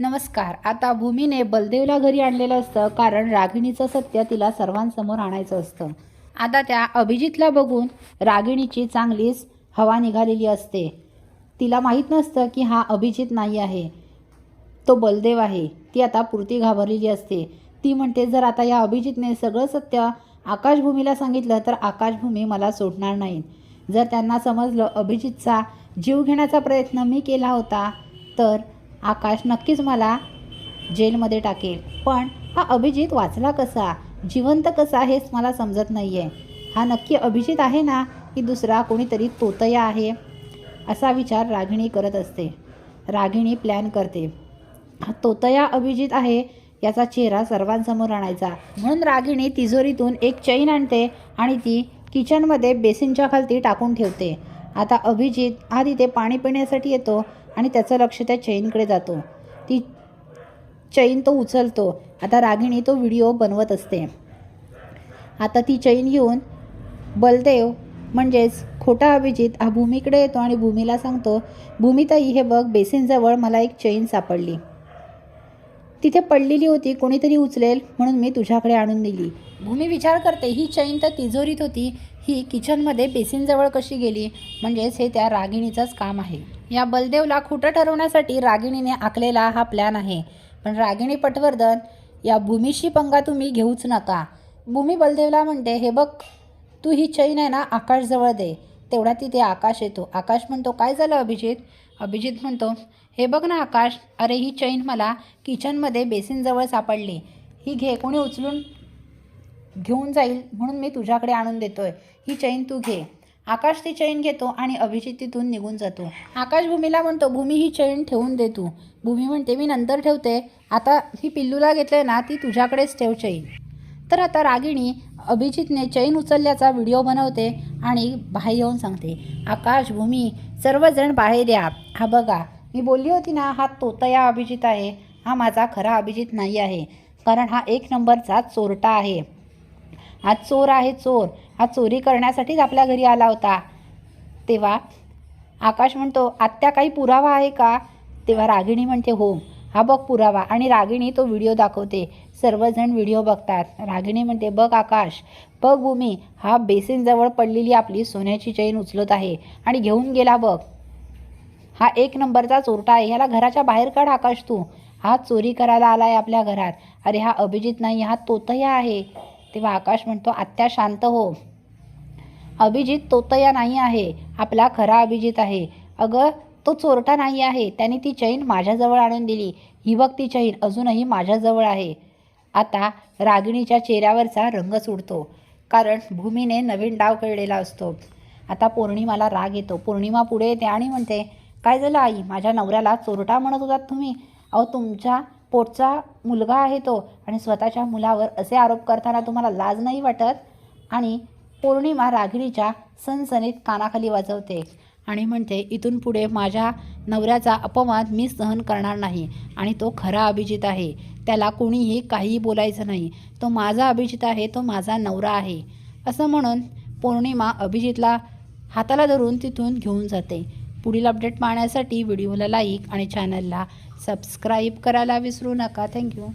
नमस्कार. आता भूमीने बलदेवला घरी आणलेलं असतं कारण रागिणीचं सत्य तिला सर्वांसमोर आणायचं असतं. आता त्या अभिजितला बघून रागिणीची चांगलीच हवा निघालेली असते. तिला माहीत नसतं की हा अभिजित नाही आहे. तो बलदेव आहे. ती आता पुरती घाबरलेली असते. ती म्हणते जर आता या अभिजितने सगळं सत्य आकाशभूमीला सांगितलं तर आकाशभूमी मला सोडणार नाही. जर त्यांना समजलं अभिजितचा जीव घेण्याचा प्रयत्न मी केला होता तर आकाश नक्कीच मला जेलमध्ये टाकेल. पण हा अभिजित वाचला कसा? जिवंत कसा हेच मला समजत नाही आहे हा नक्की अभिजित आहे ना की दुसरा कोणीतरी तोतया आहे? असा विचार रागिणी करत असते. रागिणी प्लॅन करते. हा तोतया अभिजित आहे याचा चेहरा सर्वांसमोर आणायचा. म्हणून रागिणी तिजोरीतून एक चैन आणते आणि ती किचनमध्ये बेसिनच्या खालती टाकून ठेवते. आता अभिजित हा तिथे पाणी पिण्यासाठी येतो आणि त्याचं लक्ष त्या चैनकडे जातो. ती चैन तो उचलतो. आता रागिणी तो व्हिडिओ बनवत असते. आता ती चैन घेऊन बलदेव म्हणजेच खोटा अभिजित हा भूमीकडे येतो आणि भूमीला सांगतो भूमीताई हे बघ बेसिनजवळ मला एक चैन सापडली. तिथे पडलेली होती कोणीतरी उचलेल म्हणून मी तुझ्याकडे आणून दिली. भूमी विचार करते ही चैन तर तिजोरीत होती. ही किचनमध्ये बेसिनजवळ कशी गेली? म्हणजेच हे त्या रागिणीचंच काम आहे. या बलदेवला खोटं ठरवण्यासाठी रागिणीने आखलेला हा प्लॅन आहे. पण रागिणी पटवर्धन या भूमीशी पंगा तुम्ही घेऊच नका. भूमी बलदेवला म्हणते हे बघ तू ही चैन आहे ना आकाशजवळ दे. तेवढा तिथे आकाश येतो. आकाश म्हणतो काय झालं अभिजित? अभिजित म्हणतो हे बघ ना आकाश अरे ही चैन मला किचनमध्ये बेसिनजवळ सापडली. ही घे कोणी उचलून घेऊन जाईल म्हणून मी तुझ्याकडे आणून देतोय. ही चैन तू घे. आकाश ती चैन घेतो आणि अभिजित तिथून निघून जातो. आकाश भूमीला म्हणतो भूमी ही चैन ठेवून दे तू. भूमी म्हणते मी नंतर ठेवते. आता ही पिल्लूला घेतलं ना ती तुझ्याकडेच ठेव चैन तर आता रागिणी अभिजितने चैन उचलल्याचा व्हिडिओ बनवते आणि बाहेर येऊन सांगते आकाश भूमी सर्वजण बाहेर या. हा बघा मी बोलली होती ना हा तोतया अभिजित आहे. हा माझा खरा अभिजित नाही आहे. कारण हा एक नंबरचा चोरटा आहे. हा चोर आहे चोर. हा चोरी करण्यासाठीच आपल्या घरी आला होता. तेव्हा आकाश म्हणतो आत्या काही पुरावा आहे का? तेव्हा रागिणी म्हणते हो. हा बघ पुरावा. आणि रागिणी तो व्हिडिओ दाखवते. सर्वजण व्हिडिओ बघतात. रागिणी म्हणते बघ आकाश बघ भूमी हा बेसिनजवळ पडलेली आपली सोन्याची चैन उचलत आहे. आणि घेऊन गेला बघ. हा एक नंबरचा चोरटा आहे. ह्याला घराच्या बाहेर काढ आकाश तू. हा चोरी करायला आला आहे आपल्या घरात. अरे हा अभिजित नाही हा तोतया आहे. तेव्हा आकाश म्हणतो आत्या शांत हो. अभिजित तोतया नाही आहे. आपला खरा अभिजित आहे. अगं तो चोरटा नाही आहे. त्याने ती चैन माझ्याजवळ आणून दिली. ही बघ ती चैन अजूनही माझ्याजवळ आहे. आता रागिणीच्या चेहऱ्यावरचा रंग सुटतो कारण भूमीने नवीन डाव खेळलेला असतो. आता पौर्णिमाला राग येतो. पौर्णिमा पुढे येते आणि म्हणते काय झालं आई? माझ्या नवऱ्याला चोरटा म्हणत होतात तुम्ही. अहो तुमच्या पोटचा मुलगा आहे तो आणि स्वतःच्या मुलावर असे आरोप करताना तुम्हाला लाज नाही वाटत? आणि पौर्णिमा रागिणीच्या सनसनीत कानाखाली वाजवते. आणि म्हणते इथून पुढे माझ्या नवऱ्याचा अपमान मी सहन करणार नाही आणि तो खरा अभिजित आहे. त्याला कोणीही काहीही बोलायचं नाही. तो माझा अभिजित आहे तो माझा नवरा आहे. असं म्हणून पौर्णिमा अभिजितला हाताला धरून तिथून घेऊन जाते. पुढील अपडेट पाहण्यासाठी व्हिडिओला लाईक आणि चॅनलला सबस्क्राईब करायला विसरू नका. थँक्यू.